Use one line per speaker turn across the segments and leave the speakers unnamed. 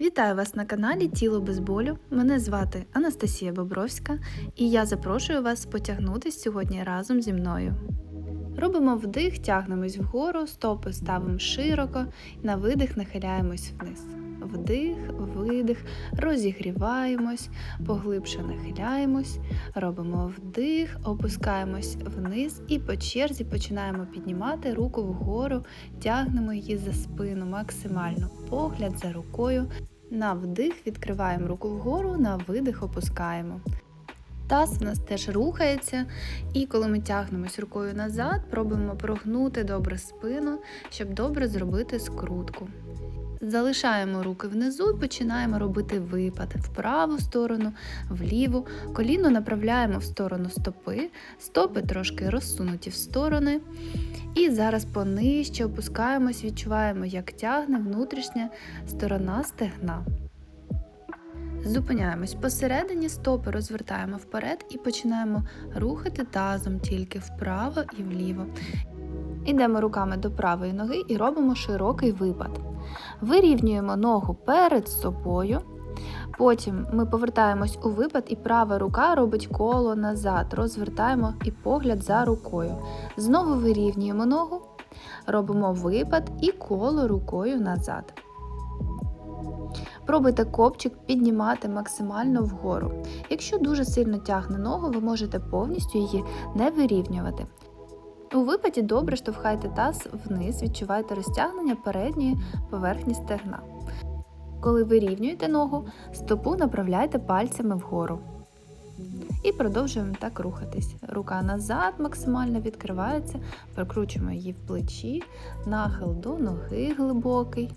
Вітаю вас на каналі Тіло без болю. Мене звати Анастасія Бобровська, і я запрошую вас потягнутися сьогодні разом зі мною. Робимо вдих, тягнемось вгору, стопи ставимо широко, на видих нахиляємось вниз. Вдих, видих, розігріваємось, поглибше нахиляємось, робимо вдих, опускаємось вниз і по черзі починаємо піднімати руку вгору, тягнемо її за спину максимально. Погляд за рукою. На вдих відкриваємо руку вгору, на видих опускаємо. Таз в нас теж рухається, і коли ми тягнемось рукою назад, пробуємо прогнути добре спину, щоб добре зробити скрутку. Залишаємо руки внизу і починаємо робити випад в праву сторону, вліву. Коліно направляємо в сторону стопи, стопи трошки розсунуті в сторони. І зараз понижче опускаємось, відчуваємо, як тягне внутрішня сторона стегна. Зупиняємось посередині, стопи розвертаємо вперед і починаємо рухати тазом тільки вправо і вліво. Йдемо руками до правої ноги і робимо широкий випад. Вирівнюємо ногу перед собою. Потім ми повертаємось у випад, і права рука робить коло назад, розвертаємо і погляд за рукою. Знову вирівнюємо ногу, робимо випад і коло рукою назад. Пробуйте копчик піднімати максимально вгору. Якщо дуже сильно тягне ногу, ви можете повністю її не вирівнювати. У випаді добре штовхайте таз вниз, відчувайте розтягнення передньої поверхні стегна. Коли вирівнюєте ногу, стопу направляйте пальцями вгору. І продовжуємо так рухатись. Рука назад максимально відкривається, прокручуємо її в плечі, нахил до ноги глибокий.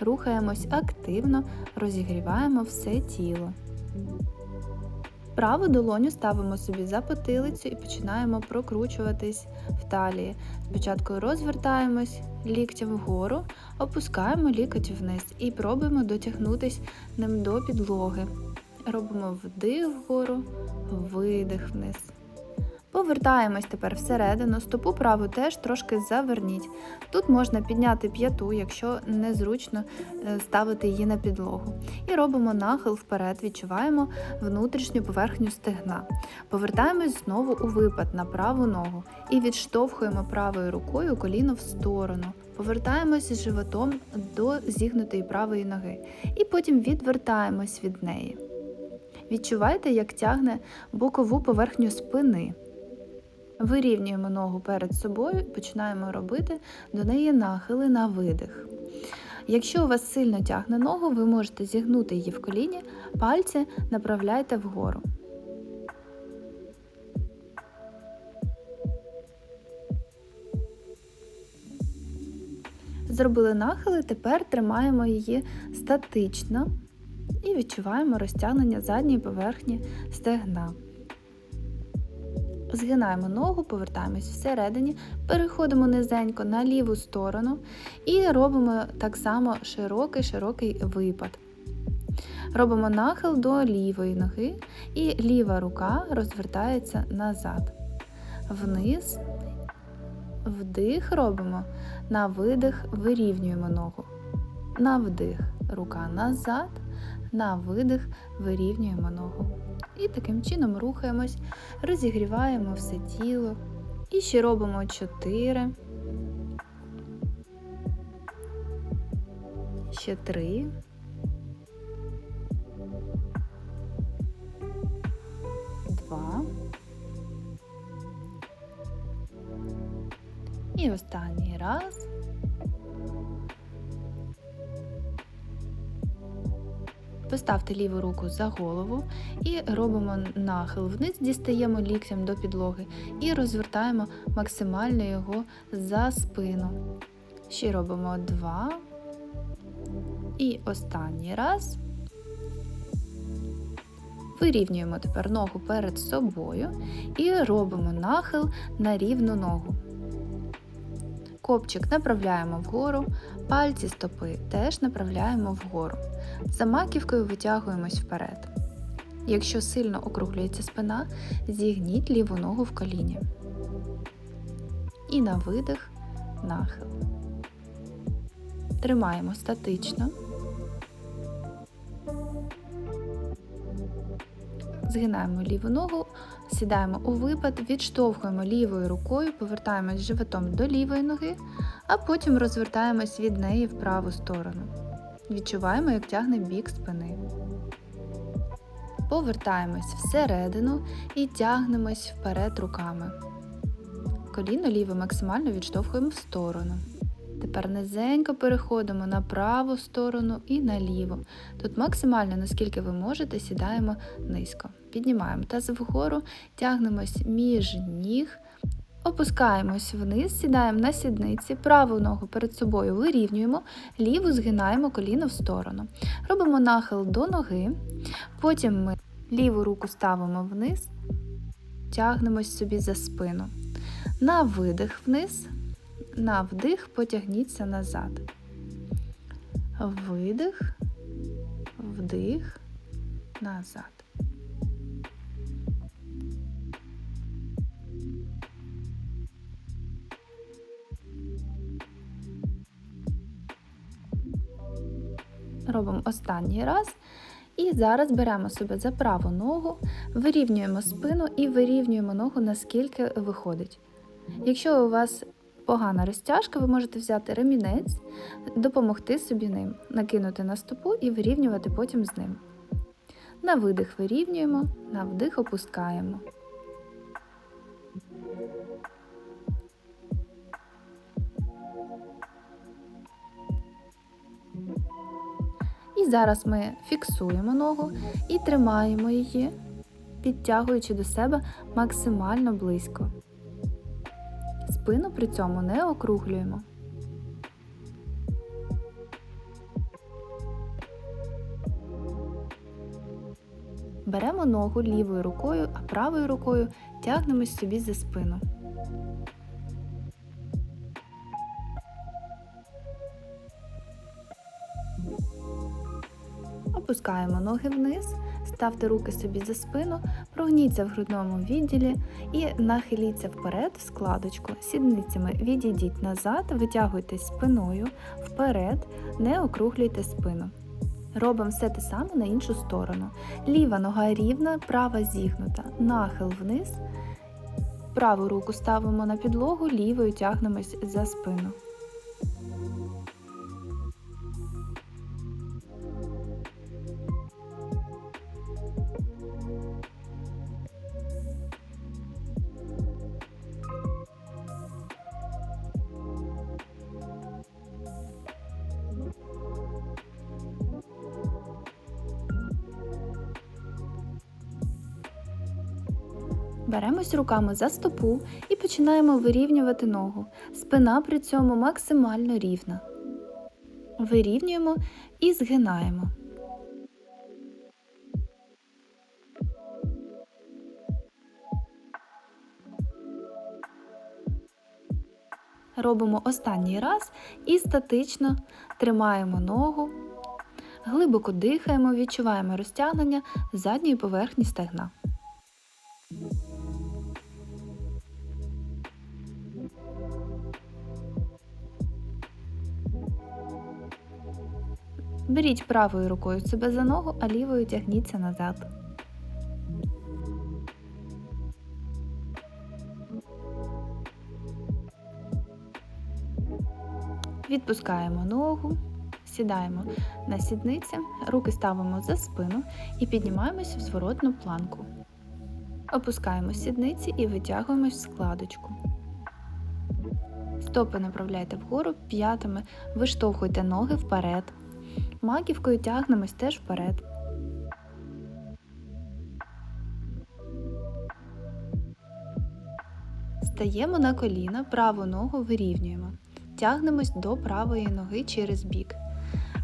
Рухаємось активно, розігріваємо все тіло. Праву долоню ставимо собі за потилицю і починаємо прокручуватись в талії. Спочатку розвертаємось ліктям вгору, опускаємо лікоть вниз і пробуємо дотягнутися ним до підлоги. Робимо вдих вгору, видих вниз. Повертаємось тепер всередину, стопу праву теж трошки заверніть. Тут можна підняти п'яту, якщо незручно е, ставити її на підлогу. І робимо нахил вперед, відчуваємо внутрішню поверхню стегна. Повертаємось знову у випад на праву ногу і відштовхуємо правою рукою коліно в сторону. Повертаємося з животом до зігнутої правої ноги. І потім відвертаємось від неї. Відчувайте, як тягне бокову поверхню спини. Вирівнюємо ногу перед собою починаємо робити до неї нахили на видих. Якщо у вас сильно тягне ногу, ви можете зігнути її в коліні, пальці направляйте вгору. Зробили нахили, тепер тримаємо її статично і відчуваємо розтягнення задньої поверхні стегна. Згинаємо ногу, повертаємось всередині, переходимо низенько на ліву сторону і робимо так само широкий-широкий випад. Робимо нахил до лівої ноги, і ліва рука розвертається назад. Вниз, вдих робимо, на видих вирівнюємо ногу. На вдих, рука назад, на видих вирівнюємо ногу. І таким чином рухаємось, розігріваємо все тіло. І ще робимо 4. Ще 3. Два. І останній раз. Поставте ліву руку за голову і робимо нахил вниз, дістаємо ліктем до підлоги і розвертаємо максимально його за спину. Ще робимо два. І останній раз. Вирівнюємо тепер ногу перед собою і робимо нахил на рівну ногу. Копчик направляємо вгору, пальці стопи теж направляємо вгору. За маківкою витягуємось вперед. Якщо сильно округлюється спина, зігніть ліву ногу в коліні. І на видих нахил. Тримаємо статично. Згинаємо ліву ногу, сідаємо у випад, відштовхуємо лівою рукою, повертаємось животом до лівої ноги, а потім розвертаємось від неї в праву сторону. Відчуваємо, як тягне бік спини. Повертаємось всередину і тягнемось вперед руками. Коліно ліве максимально відштовхуємо в сторону. Тепер низенько переходимо на праву сторону і наліво. Тут максимально, наскільки ви можете, сідаємо низько. Піднімаємо таз вгору, тягнемось між ніг, опускаємось вниз, сідаємо на сідниці, праву ногу перед собою вирівнюємо, ліву згинаємо коліно в сторону. Робимо нахил до ноги, потім ми ліву руку ставимо вниз, тягнемось собі за спину. На видих вниз. На вдих потягніться назад. Видих, вдих, назад. Робимо останній раз. І зараз беремо себе за праву ногу, вирівнюємо спину і вирівнюємо ногу, наскільки виходить. Якщо у вас погана розтяжка, ви можете взяти ремінець, допомогти собі ним, накинути на стопу і вирівнювати потім з ним. На видих вирівнюємо, на вдих опускаємо. І зараз ми фіксуємо ногу і тримаємо її, підтягуючи до себе максимально близько. Спину при цьому не округлюємо. Беремо ногу лівою рукою, а правою рукою тягнемось собі за спину. Опускаємо ноги вниз, ставте руки собі за спину, прогніться в грудному відділі і нахиліться вперед в складочку. Сідницями відійдіть назад, витягуйтесь спиною вперед, не округлюйте спину. Робимо все те саме на іншу сторону. Ліва нога рівна, права зігнута, нахил вниз. Праву руку ставимо на підлогу, лівою тягнемось за спину. Беремось руками за стопу і починаємо вирівнювати ногу. Спина при цьому максимально рівна. Вирівнюємо і згинаємо. Робимо останній раз і статично тримаємо ногу, глибоко дихаємо, відчуваємо розтягнення задньої поверхні стегна. Беріть правою рукою себе за ногу, а лівою тягніться назад. Відпускаємо ногу, сідаємо на сідниці, руки ставимо за спину і піднімаємося в зворотну планку. Опускаємо сідниці і витягуємось в складочку. Стопи направляйте вгору, п'ятами, виштовхуйте ноги вперед. Маківкою тягнемось теж вперед. Стаємо на коліна, праву ногу вирівнюємо. Тягнемось до правої ноги через бік.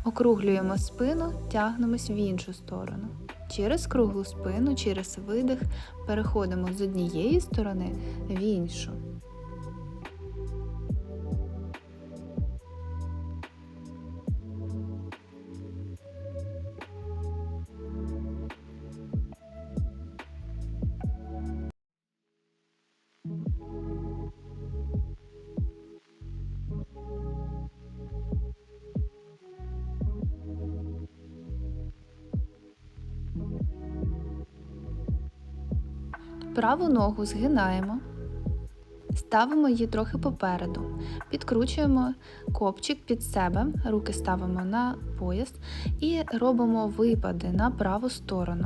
Округлюємо спину, тягнемось в іншу сторону. Через круглу спину, через видих переходимо з однієї сторони в іншу. Праву ногу згинаємо, ставимо її трохи попереду, підкручуємо копчик під себе, руки ставимо на пояс і робимо випади на праву сторону.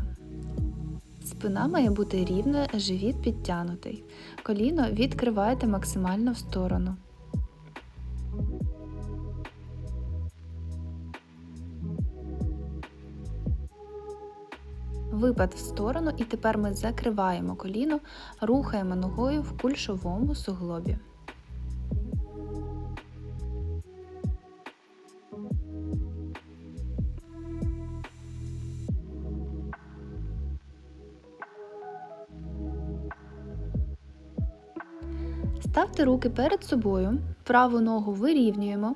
Спина має бути рівна, живіт підтянутий. Коліно відкриваєте максимально в сторону. Випад в сторону, і тепер ми закриваємо коліно, рухаємо ногою в кульшовому суглобі. Ставте руки перед собою, праву ногу вирівнюємо,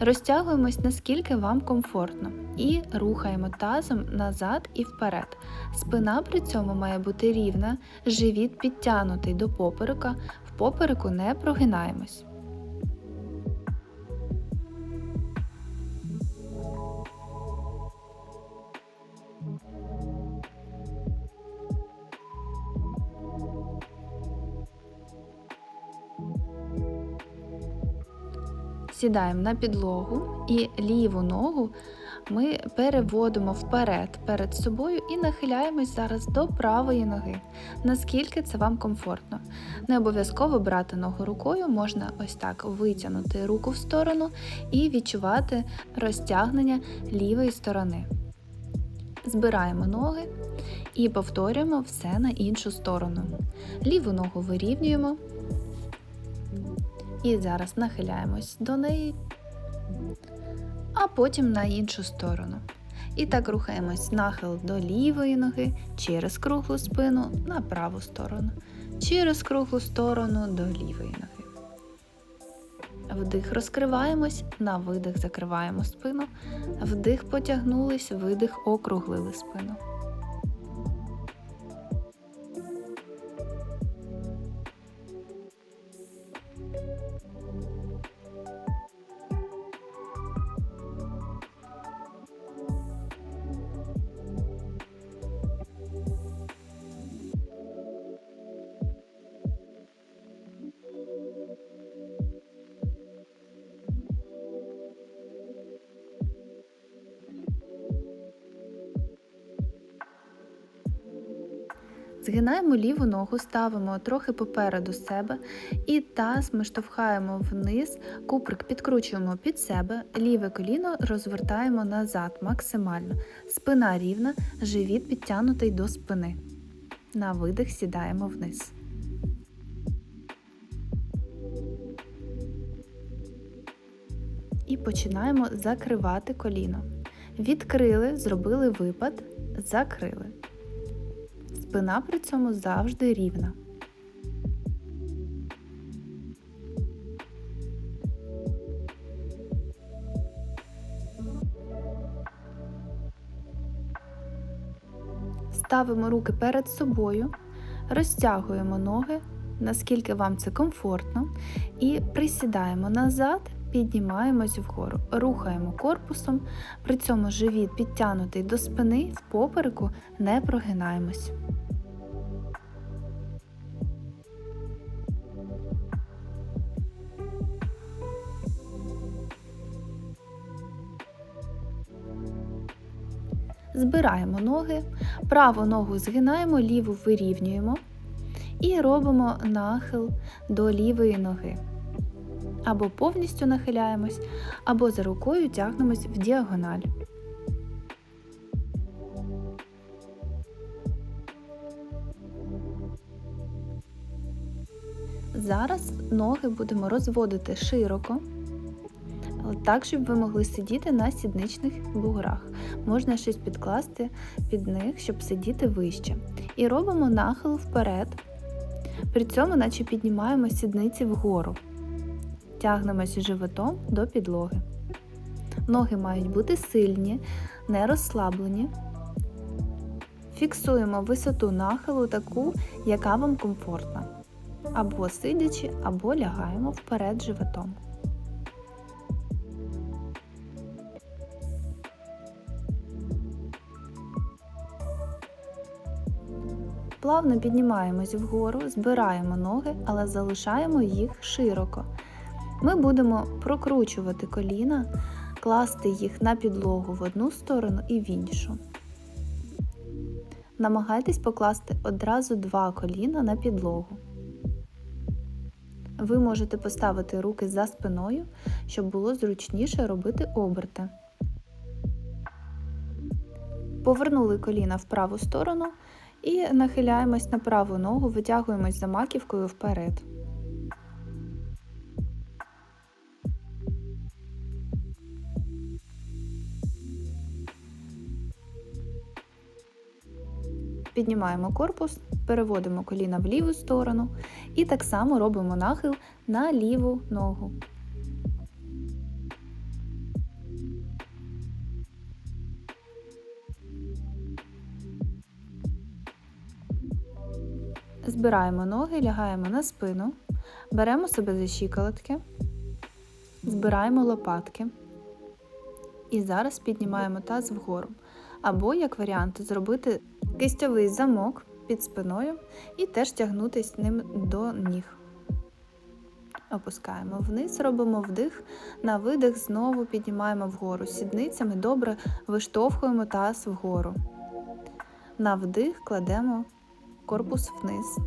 розтягуємось наскільки вам комфортно і рухаємо тазом назад і вперед. Спина при цьому має бути рівна, живіт підтягнутий до поперека, в попереку не прогинаємось. Сідаємо на підлогу і ліву ногу ми переводимо вперед перед собою і нахиляємось зараз до правої ноги, наскільки це вам комфортно. Не обов'язково брати ногу рукою, можна ось так витягнути руку в сторону і відчувати розтягнення лівої сторони. Збираємо ноги і повторюємо все на іншу сторону. Ліву ногу вирівнюємо. І зараз нахиляємось до неї, а потім на іншу сторону. І так рухаємось нахил до лівої ноги через круглу спину на праву сторону, через круглу сторону до лівої ноги. Вдих розкриваємось, на видих закриваємо спину, вдих потягнулись, видих округлили спину. Згинаємо ліву ногу, ставимо трохи попереду себе і таз ми штовхаємо вниз, куприк підкручуємо під себе, ліве коліно розвертаємо назад максимально. Спина рівна, живіт підтягнутий до спини. На видих сідаємо вниз. І починаємо закривати коліно. Відкрили, зробили випад, закрили. Спина при цьому завжди рівна. Ставимо руки перед собою, розтягуємо ноги, наскільки вам це комфортно, і присідаємо назад, піднімаємось вгору, рухаємо корпусом, при цьому живіт підтягнутий до спини, в попереку не прогинаємось. Збираємо ноги, праву ногу згинаємо, ліву вирівнюємо і робимо нахил до лівої ноги. Або повністю нахиляємось, або за рукою тягнемось в діагональ. Зараз ноги будемо розводити широко так, щоб ви могли сидіти на сідничних буграх. Можна щось підкласти під них, щоб сидіти вище. І робимо нахил вперед. При цьому, наче піднімаємо сідниці вгору, тягнемося животом до підлоги. Ноги мають бути сильні, не розслаблені. Фіксуємо висоту нахилу таку, яка вам комфортна. Або сидячи, або лягаємо вперед животом. Плавно піднімаємось вгору, збираємо ноги, але залишаємо їх широко. Ми будемо прокручувати коліна, класти їх на підлогу в одну сторону і в іншу. Намагайтесь покласти одразу два коліна на підлогу. Ви можете поставити руки за спиною, щоб було зручніше робити оберти. Повернули коліна в праву сторону і нахиляємось на праву ногу, витягуємось за маківкою вперед. Піднімаємо корпус, переводимо коліна в ліву сторону і так само робимо нахил на ліву ногу. Збираємо ноги, лягаємо на спину, беремо себе за щиколотки, збираємо лопатки. І зараз піднімаємо таз вгору. Або, як варіант, зробити кистьовий замок під спиною і теж тягнутися ним до ніг. Опускаємо вниз, робимо вдих, на видих знову піднімаємо вгору. Сідницями добре виштовхуємо таз вгору. На вдих кладемо корпус вниз.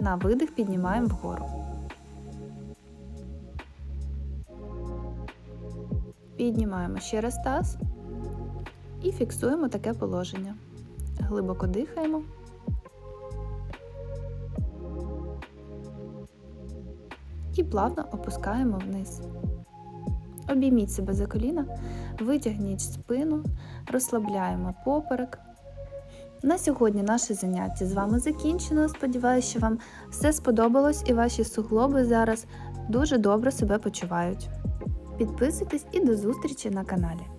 На видих піднімаємо вгору. Піднімаємо ще раз таз і фіксуємо таке положення. Глибоко дихаємо. І плавно опускаємо вниз. Обійміть себе за коліна, витягніть спину, розслабляємо поперек. На сьогодні наше заняття з вами закінчено. Сподіваюся, що вам все сподобалось і ваші суглоби зараз дуже добре себе почувають. Підписуйтесь і до зустрічі на каналі.